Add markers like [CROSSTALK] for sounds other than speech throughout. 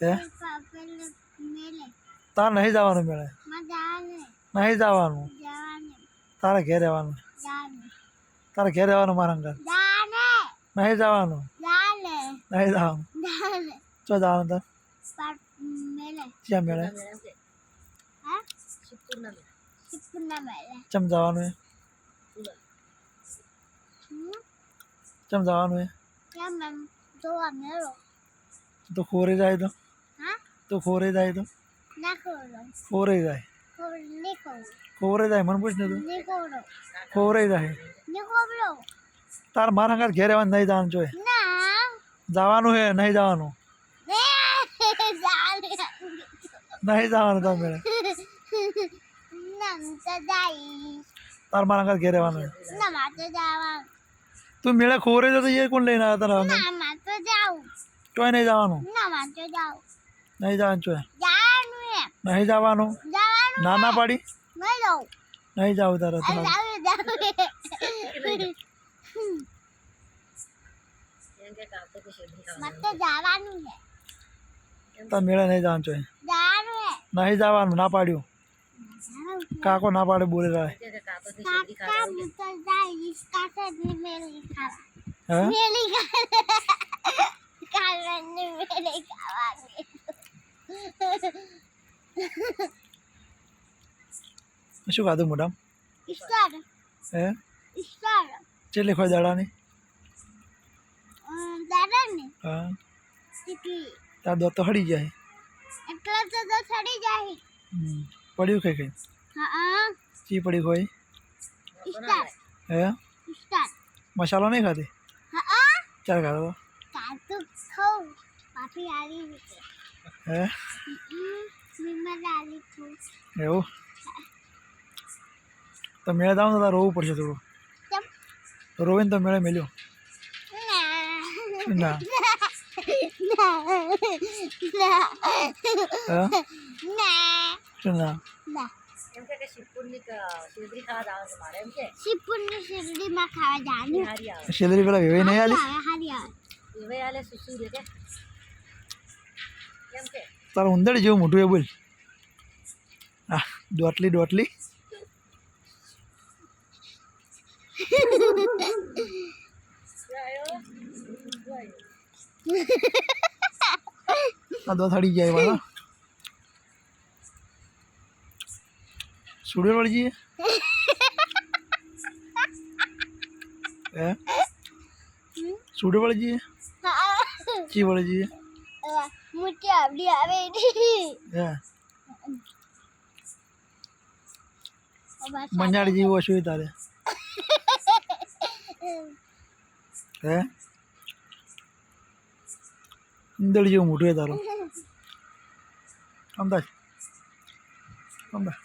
હે? તારે નહીં જવાનું મેળે? નહીં જવાનું? તારે ઘેર રહેવાનું? તારે ઘેર રહેવાનું મારા અંગર નહીં જવાનું? નહીં જવાનું? ચો જવાનું તાર? ક્યાં મેળે? હા ચમ જવાનું એ? ચમ જવાનું એ? તો ખોરે જાય તો? હા તો ખોરે જાય તો? ફોરે ખોરે જાય. ફોરે ખોરે જાય મને પૂછ ને તું ફોરે જાય. તાર મારા અંગર ઘેર રહેવાનું નહીં જવાનું જોઈએ. જવાનું હે નહીં જવાનું. નહીં જવાનું તમે તો તાર મારા અંગર ઘેર રહેવાનું હે. ના માતો જાવા તું મેળે ખોરે જતો એ કોણ લઈને આવ્યા તારા ચોય નહીં જવાનું. નહીં જવાનું છો નહીં જવાનું? નાના પાડી? નહીં જાવ. તારા તમે નહીં જવાનું છો. નહીં જવાનું ના પાડ્યું. કાકો ના પાડે બોલે રહે મેલી ખાવા. શું ખાધું મોઢામ? હે? ચેટલી ખોઈ દાડાની? હા. તાર દોત તો હડી જાય. એટલે તો તો હડી જાય. હમ. પડ્યું કઈ કઈ? હા. ચી પડી ખોઈ હે? મસાલો નહીં ખાધી? હા. ચાલ ખાધો કાતું ખાઉં. પાપી આવી. હે? એવું? તો મેળે જાવ તો તારે રોવું પડશે થોડું. ચમ રોવીને તો મેળે મેલ્યો. ના. ના. ના. હે? ના. શું ના? ના. એમ કે શિવપુરની શેરડી ખાવા જવાનું છે મારે એમ કે. શિવપુરની શેરડીમાં ખાવા જવાનું. હારી આવે. સેલરી પેલા વેવાઈ નહીં આલી? એવે આલે સુસુ કે તારું ઉંદર જેવું મોટું એ બોલ. હા દોટલી દોટલી. આ દો થડી જાય વાળા સુડે વળજી જઈએ હે? સુડે વળજી જઈએ ચી વળી જઈએ મોટી આવડી આવે હે મંજાડી જેવું હશું તારે હે ઉંદર જેવું મોટું હે તારું અમદાજ અમદાજ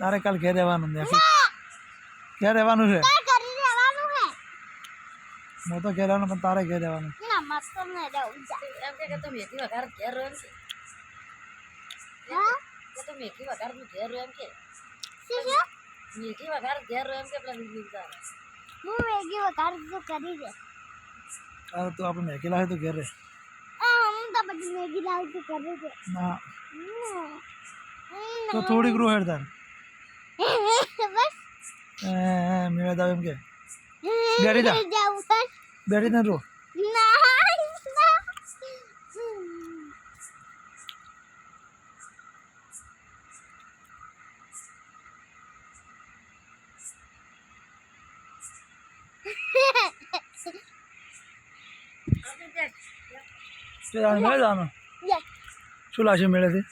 તારે કાલ ઘેર રહેવાનું ને ઘેર રહેવાનું છે કરી રહેવાનું હે હું તો ઘેર રહેવાનું પણ તારે ઘેર રહેવાનું ના મત તો ન રહું જા એમ કે કે તું મેથી વઘાર ઘેર રહ્યો એમ કે હા કે તું મેથી વઘાર નું ઘેર રહ્યો એમ કે શું શું મેથી વઘાર ઘેર રહ્યો એમ કે પેલા બીજું બીજા હું વેગી વગાડ તો કરી દે તારે તું આપણે મેકેલા હોય તો ઘેર રહે આ હું તો બધી મેગી લાવ તો કરી દે ના હમ. તો થોડીક રૂ હેડ તાર બસ એ મેળે દાવ એમ કે. બેઠી જા. બેઠી ને રો. [LAUGHS] શું લાવશે મેળેથી?